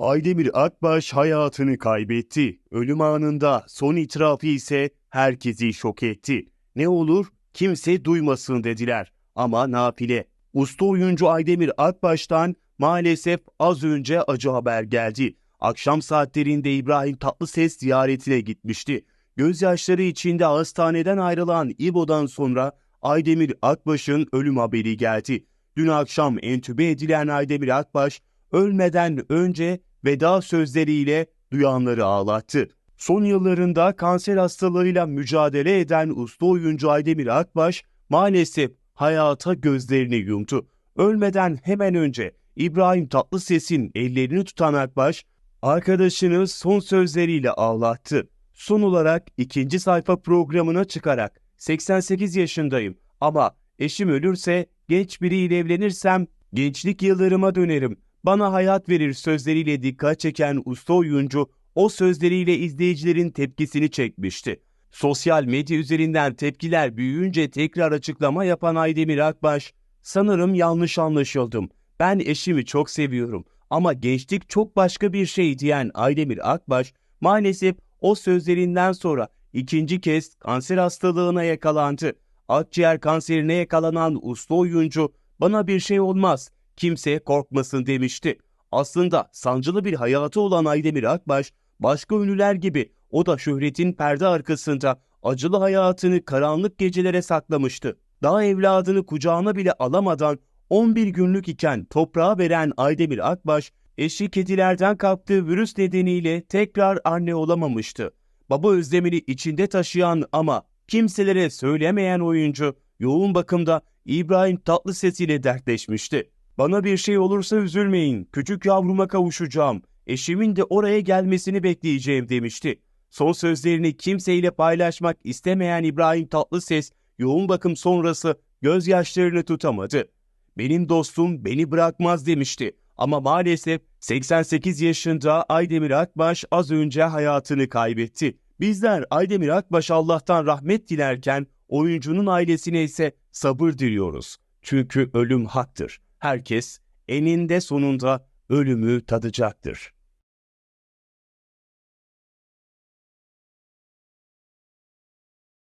Aydemir Akbaş hayatını kaybetti. Ölüm anında son itirafı ise herkesi şok etti. Ne olur kimse duymasın dediler. Ama nafile. Usta oyuncu Aydemir Akbaş'tan maalesef az önce acı haber geldi. Akşam saatlerinde İbrahim Tatlıses ziyaretine gitmişti. Gözyaşları içinde hastaneden ayrılan İbo'dan sonra Aydemir Akbaş'ın ölüm haberi geldi. Dün akşam entübe edilen Aydemir Akbaş ölmeden önce veda sözleriyle duyanları ağlattı. Son yıllarında kanser hastalığıyla mücadele eden usta oyuncu Aydemir Akbaş maalesef hayata gözlerini yumdu. Ölmeden hemen önce İbrahim Tatlıses'in ellerini tutan Akbaş, arkadaşını son sözleriyle ağlattı. Son olarak ikinci sayfa programına çıkarak 88 yaşındayım ama eşim ölürse genç biriyle evlenirsem gençlik yıllarıma dönerim. Bana hayat verir sözleriyle dikkat çeken usta oyuncu o sözleriyle izleyicilerin tepkisini çekmişti. Sosyal medya üzerinden tepkiler büyüyünce tekrar açıklama yapan Aydemir Akbaş, sanırım yanlış anlaşıldım. Ben eşimi çok seviyorum ama gençlik çok başka bir şey diyen Aydemir Akbaş, maalesef o sözlerinden sonra ikinci kez kanser hastalığına yakalandı. Akciğer kanserine yakalanan usta oyuncu, bana bir şey olmaz, kimse korkmasın demişti. Aslında sancılı bir hayatı olan Aydemir Akbaş, başka ünlüler gibi o da şöhretin perde arkasında acılı hayatını karanlık gecelere saklamıştı. Daha evladını kucağına bile alamadan 11 günlük iken toprağa veren Aydemir Akbaş, eşi kedilerden kaptığı virüs nedeniyle tekrar anne olamamıştı. Baba özlemini içinde taşıyan ama kimselere söylemeyen oyuncu, yoğun bakımda İbrahim Tatlıses ile dertleşmişti. Bana bir şey olursa üzülmeyin, küçük yavruma kavuşacağım, eşimin de oraya gelmesini bekleyeceğim demişti. Son sözlerini kimseyle paylaşmak istemeyen İbrahim Tatlıses, yoğun bakım sonrası gözyaşlarını tutamadı. Benim dostum beni bırakmaz demişti. Ama maalesef 88 yaşında Aydemir Akbaş az önce hayatını kaybetti. Bizler Aydemir Akbaş Allah'tan rahmet dilerken oyuncunun ailesine ise sabır diliyoruz. Çünkü ölüm haktır. Herkes eninde sonunda ölümü tadacaktır.